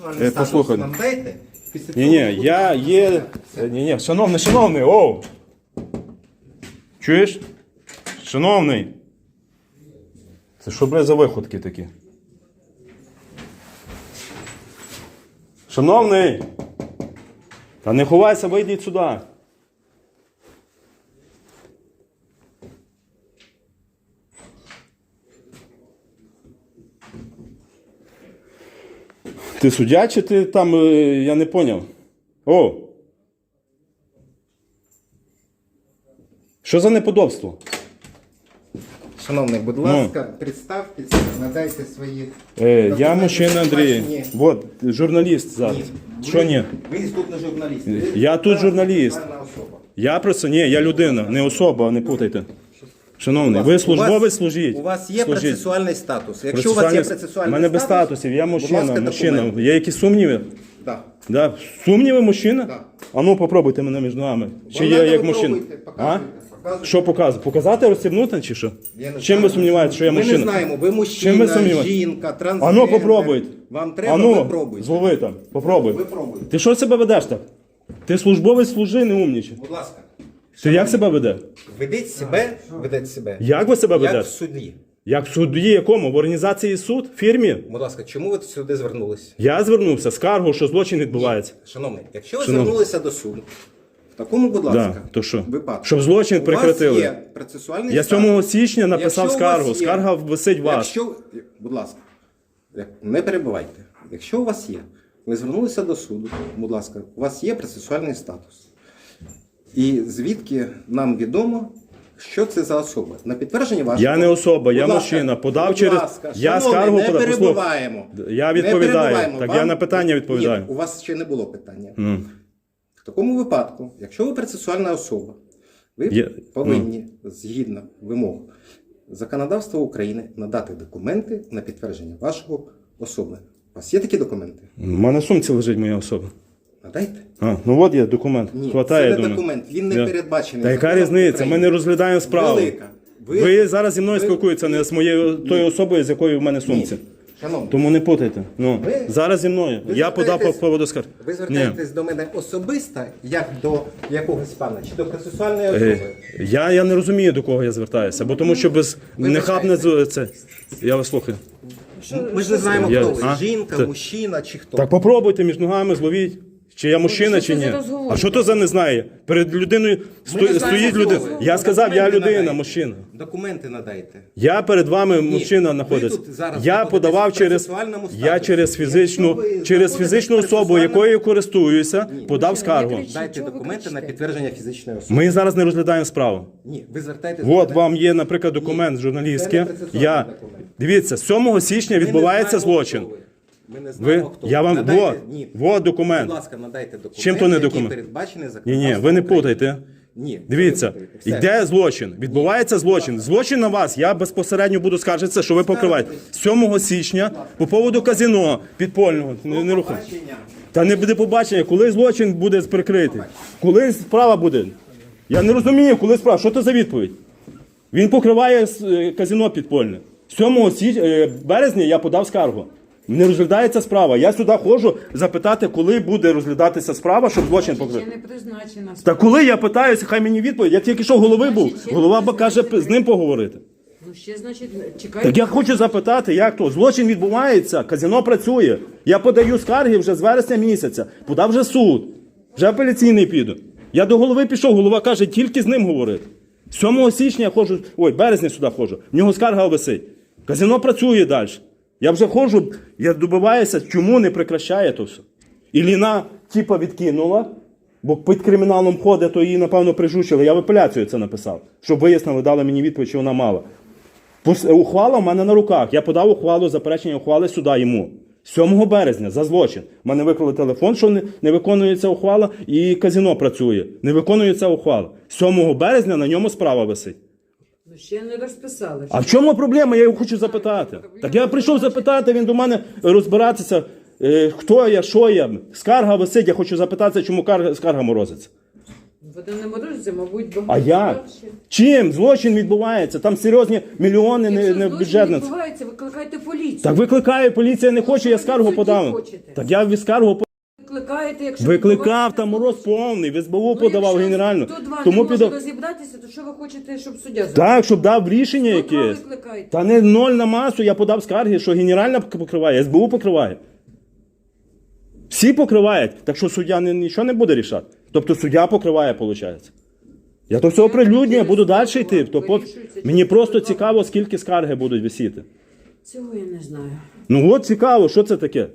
Е, Статус послухай. нам дайте. Після Ні, ні, я є. е, Ні, ні, шановний, шановний, оу. Чуєш? Шановний. Це що, бля, за виходки такі? Шановний. Та не ховайся, вийдіть сюди. Ти суддя чи ти там, е, я не поняв. О! Що за неподобство? Шановний, будь ласка, представтеся, надайте свої. Ну. Е, я документи, мужчина Андрій. Ні. Вот, журналіст зараз. Що ні? Ви тут не журналіст. Я тут журналіст. Особа. Я просто ні, я людина, не особа, не путайте. Шановний, ви службовець служіть. У вас є Служіть. процесуальний статус. Якщо у вас є Процесуальний- процесуальний У мене без статус, статусів, я мужчина, ласка, мужчина. документи. Є якісь сумніви? Да. Да. Сумніви мужчина? Да. А ну попробуйте мене між ногами. Чи надо як мужчина? А? показуйте, показуйте. Що показувати? Показати розсібнути чи що? Я не Чим ви знаю. сумніваєтесь, що я Ми мужчина? не знаємо, ви Чим ви мужчина, сумніваєтесь? жінка, трансгендер. А ну попробуйте. Вам треба, а ну, ви пробуйте. злови там, попробуй. Ви пробуйте. Ти що себе ведеш так? Ти службовець служи, не умніче. Будь ласка, Ти як себе веде? ведіть себе, ведіть себе. Як ви себе Як в ведете? суді. Як в суді якому? В організації суд? В фірмі? Будь ласка, чому ви сюди звернулися? Я звернувся скаргу, що злочин відбувається. Шановний, якщо ви Шановний. звернулися до суду, в такому, будь ласка, то що? випадку. Щоб злочин у прекратили. вас є процесуальний Я статус. 7 січня написав Якщо у вас скаргу. є- Скарга висить вас. Якщо, будь ласка, як- не перебувайте. Якщо у вас є, ви звернулися до суду, будь ласка, у вас є процесуальний статус. І звідки нам відомо, що це за особа? На підтвердження вашого... Я не особа, я ласка, мужчина. Подав будь через- ласка, Я шановний, скаргу не подав. Перебуваємо. Я відповідаю. перебуваємо. Так Вам- я на питання відповідаю. Ні, у вас ще не було питання. Ну. В такому випадку, якщо ви процесуальна особа, ви Є- повинні згідно вимог законодавства України надати документи на підтвердження вашого особи. У вас є такі документи? У мене в сумці лежить моя особа. Надайте. А, ну от є документ. Ні, Хватає, це не думаю. документ, він не Я- передбачений Та яка законом різниця? України. Ми не розглядаємо справу. Велика. Ви, Ви- зараз зі мною ви- спілкуєтеся не з моєю тою особою, з якою в мене сумці. Шановні, Тому не путайте. Ну, Ви- зараз зі мною. ви я подав по звертаєтесь- поводу скарги. ви звертаєтесь до мене особисто, як до якогось пана, чи до процесуальної Е, особи? Я, я не розумію, до кого я звертаюся, бо тому що без нехабне з- це. Я вас слухаю. Ми ж не знаємо, Я- хто ви. а? Жінка, мужчина чи хто. Так попробуйте між ногами зловіть. Чи я мужчина, що чи це ні? за? А що то за не знає? Перед людиною сто- не знаємо, стоїть хто людина. ви. Я сказав, я Документи людина, надайте. мужчина. Документи надайте. Я перед вами мужчина знаходиться. тут зараз Я знаходитесь подавав в через процесуальному я статусі. через фізичну Якщо ви через знаходитесь фізичну в особу, процесуальному- якою користуюся, подав скаргу. кричіть. Дайте Чого ви документи на кричите? підтвердження фізичної особи. Ми зараз не розглядаємо справу. Ні, ви звертаєтесь От вам є, наприклад, документ Це журналістський. не процесуальний Я документ. дивіться, 7 січня відбувається знаємо, злочин. хто ви. Ми не Ви знаємо, хто я вам вот, Ні. вот документ. Будь ласка, надайте документ. Чим то не який документ? передбачений Ні, ні, ви не путайте. Ні. Дивіться, ви не путаєте. Все. йде злочин. Відбувається злочин. Злочин на вас. Я безпосередньо буду скаржитися, що ви покриваєте. 7 січня по поводу казино підпольного. Не, не рухай. Та не буде побачення, коли злочин буде прикритий. Коли справа буде. Я не розумію, коли справа. Що це за відповідь? Він покриває е, казино підпольне. 7 січ... е, березня я подав скаргу. Не розглядається справа. Я сюди ходжу запитати, коли буде розглядатися справа, щоб злочин покрити. Ще не призначена. Та коли я питаюся, хай мені відповідь. Я тільки що голови був. Голова ба- каже з ним поговорити. Ну ще, значить, чекайте. Так я хочу запитати, як то? Злочин відбувається, казино працює. Я подаю скарги вже з вересня місяця. Подав вже суд. Вже апеляційний піду. Я до голови пішов, голова каже, тільки з ним говорити. 7 січня я ходжу, ой, березня сюди ходжу. В нього скарга висить. Казино працює далі. Я вже ходжу, я добиваюся, чому не прекращає то все. І Ліна, типа, відкинула, бо під криміналом ходить, то її, напевно, прижучили. Я в апеляцію це написав, щоб вияснили, дали мені відповідь, що вона мала. Ухвала в мене на руках. Я подав ухвалу, заперечення ухвали сюди йому. 7 березня за злочин. У мене викрили телефон, що не, не виконується ухвала, і казино працює. Не виконується ухвала. 7 березня на ньому справа висить. Ще не розписали. А в чому проблема? Я його хочу запитати. Так я прийшов запитати, він до мене розбиратися, е, хто я, що я. Скарга висить, я хочу запитатися, чому кар- скарга морозиться. Вода не морозиться, мабуть, багато. А як? Чим злочин відбувається? Там серйозні мільйони не, не бюджетне. відбувається, викликайте поліцію. Так викликає поліція, не хоче, я скаргу хочете? Так я скаргу по- Викликаєте, якщо викликав, там мороз повний, в СБУ Ну, подавав якщо генерально. 102 Тому не може розібратися, то що ви хочете, щоб суддя зробив? Так, щоб дав рішення 102 якесь. викликайте. Та не ноль на масу, я подав скарги, що генеральна покриває, СБУ покриває. Всі покривають, так що суддя не, нічого не буде рішати. Тобто суддя покриває, виходить. Я то все оприлюднюю, буду далі йти. То по... Мені просто цікаво, скільки скарги будуть висіти. Цього я не знаю. Ну от цікаво, що це таке?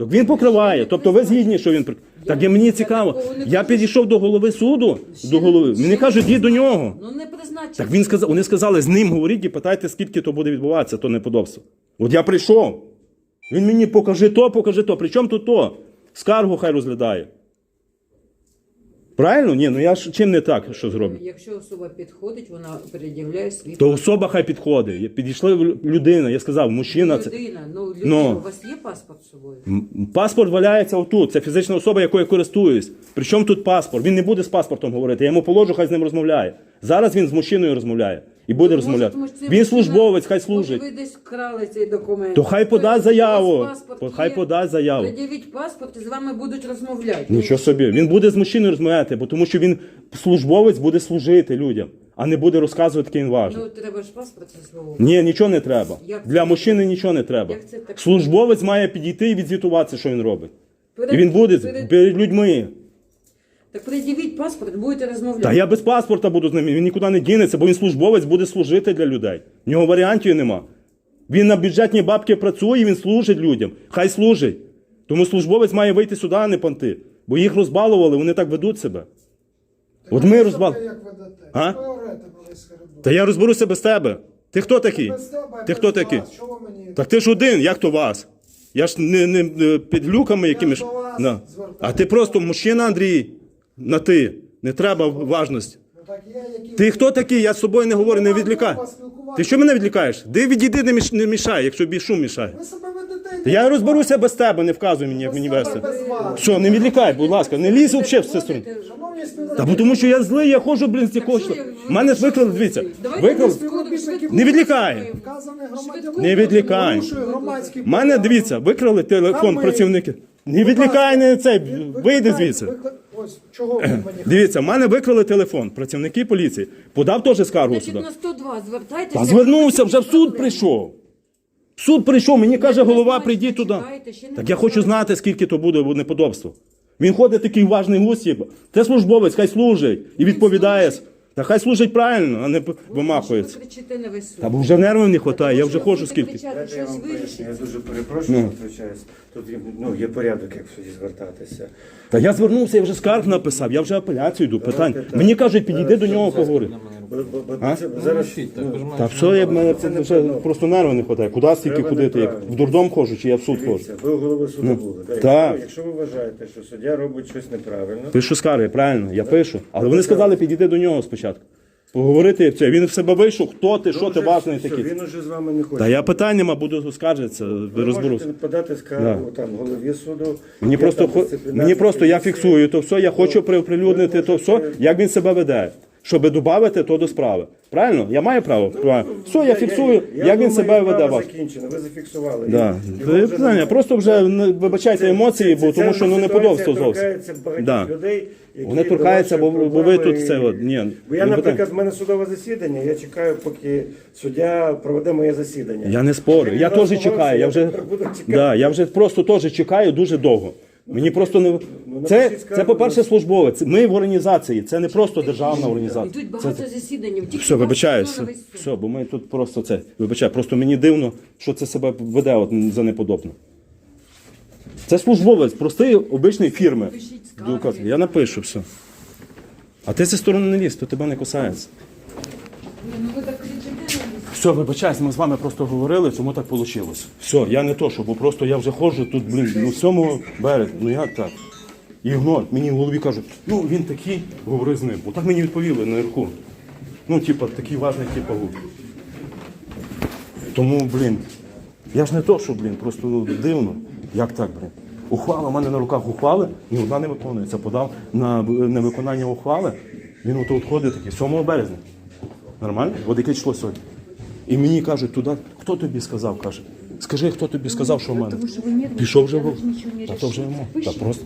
Так він покриває. Тобто ви згідні, що він прик- Так і мені цікаво. Я підійшов до голови суду, до голови. Мені кажуть, йди до нього. Ну не призначено. Так він сказав, вони сказали, з ним говоріть і питайте, скільки то буде відбуватися, то неподобство. От я прийшов. Він мені покажи то, покажи то. Причому тут то? Скаргу хай розглядає. Правильно? Ні, ну я ж чим не так, що зроблю? Якщо особа підходить, вона переділяє свій То особа хай підходить. Я- Підійшла людина, я сказав, мужчина це. людина. Ну, людина, Ну. у вас є паспорт з собою? М, Паспорт валяється отут. Це фізична особа, якою я користуюсь. Причому тут паспорт? Він не буде з паспортом говорити. Я йому положу, хай з ним розмовляє. Зараз він з мужчиною розмовляє і буде розмовляти. тому що це Він службовець, хай Може, служить. ви десь вкрали цей документ. То хай подасть заяву. паспорт Хай є. подасть заяву. Пред'явіть паспорт і з вами будуть розмовляти. Нічого собі. Він буде з мужчиною розмовляти, бо тому що він службовець буде служити людям, а не буде розказувати, який він важний. Ну, треба ж паспорт зі свого. Ні, нічого не треба. Як Для це? мужчини нічого не треба. Як це так? Службовець має підійти і відзвітуватися, що він робить. І він буде перед- перед людьми. Так пред'явіть паспорт, будете розмовляти. Та я без паспорта буду з ним, він нікуди не дінеться, бо він службовець буде служити для людей. В нього варіантів нема. Він на бюджетні бабки працює, він служить людям. Хай служить. Тому службовець має вийти сюди, а не понти. Бо їх розбалували, вони так ведуть себе. От ми розбал. Як ведете? А? Та я розберуся без тебе. Ти хто такий? Без тебе, Ти хто такий? Ви мені? Так ти ж один, як то вас? Я ж не, не, не під люками якимись. до вас Да. звертаюся. А ти просто мужчина, Андрій, на ти. Не треба важності. Ну. Ти хто такий? Я з собою не говорю, не відлікай. Ти що мене відлікаєш? Де відійди, не, міш, не мішай, якщо бій шум мішає. Ви себе ведете... Я розберуся без тебе, не вказуй мені, як мені вести. Що, не відлікай, будь ласка, не лізь взагалі в цю сторону. Та бо тому що я злий, я ходжу, блін, з якогось. що Мене ж викрали, дивіться. Швидко Не відлікай. Не відлікай. Мене, дивіться, викрали телефон працівники. Не відлікай, не цей, вийди звідси. Ось, чого ви мені... Дивіться, в мене викрали телефон, працівники поліції. Подав теж скаргу Значить, сюди. на 102 звертайтеся. Та звернувся, вже в суд прийшов. В Суд прийшов, мені каже, голова, прийдіть туди. Так я хочу знати, скільки то буде неподобство. Він ходить такий важний гусь, типу. Це службовець, хай служить і відповідає. Та хай служить правильно, а не вимахується. Ви кричите на весь суд. Та бо вже нервів не вистачає, я вже будете скільки. кричати, Дайте я вам поясню, я дуже перепрошую, втручаюсь. Тут є, ну, є порядок, як в суді звертатися. Та я звернувся, я вже скарг написав, я вже апеляцію йду, питань. Мені кажуть, підійди до нього, поговори. А? це Зараз ну, Та все, я в мене вже просто нерви не вистачає. Куди стільки Треба ходити? Неправильно. в дурдом ходжу, чи я в суд ходжу? дивіться, ви голови суду були. Да? Ну, так. Якщо, ви вважаєте, що суддя робить щось неправильно, Пишу скарги, правильно, я пишу. Але вони сказали, підійди до нього спочатку. Поговорити як це. Він в себе вийшов, хто ти, що ти вже важний все, такий. Він уже з вами не хоче. Та я питань нема, буду скаржитися, ви розберуся. можете подати скаргу там голові суду. Мені є просто там хо- дисциплінарні мені просто я комісії. фіксую то все, я хочу приприлюднити то все, як він себе веде. Щоб додати то до справи. Правильно? Я маю право? Правильно. Все, я фіксую, як він себе веде. ваш. ви зафіксували. Да. Його Це вже питання. Просто вже не вибачайте емоції, бо тому що ну не подобство зовсім. багатьох Да. Вони торкаються, бо- бо ви тут це от, ні, Бо я, не наприклад, в мене судове засідання, я чекаю, поки суддя проведе моє засідання. Я не спорю. Я теж чекаю. Я вже, буду чекати. да, я вже просто теж чекаю дуже довго. Мені просто не ну, це, це по-перше, службовець. Ми в організації, це не просто державна організація. Йдуть Це, багато засідань. тільки все, на весь суд. Все, бо ми тут просто це. Вибачаю, просто мені дивно, що це себе веде от, за неподобно. Це службовець, простий обичний фірми. Пишіть скарги. Дукат. Я напишу все. А ти зі сторони не лізь, то тебе не касається. Ні, Ну ви так Все, вибачайся, ми з вами просто говорили, чому так вийшло. Все, я не то, що, бо просто я вже ходжу тут, блін, ну сьомого березня, ну як так? Ігнор, мені в голові кажуть, ну він такий, говори з ним. Бо так мені відповіли наверху. Ну, типа, такий важний, типа, гук. Тому, блін, я ж не то, що, блін, просто дивно. Як так, блін? Ухвала, в мене на руках ухвали, ні одна не виконується. Подав на невиконання ухвали. Він ото от ходить такий, 7 березня. Нормально? От яке число сьогодні. І мені кажуть туди, хто тобі сказав, каже. Скажи, хто тобі сказав, що в мене. Вы нервничаете, Пішов вже я в. не Та то вже решила. йому. Та просто.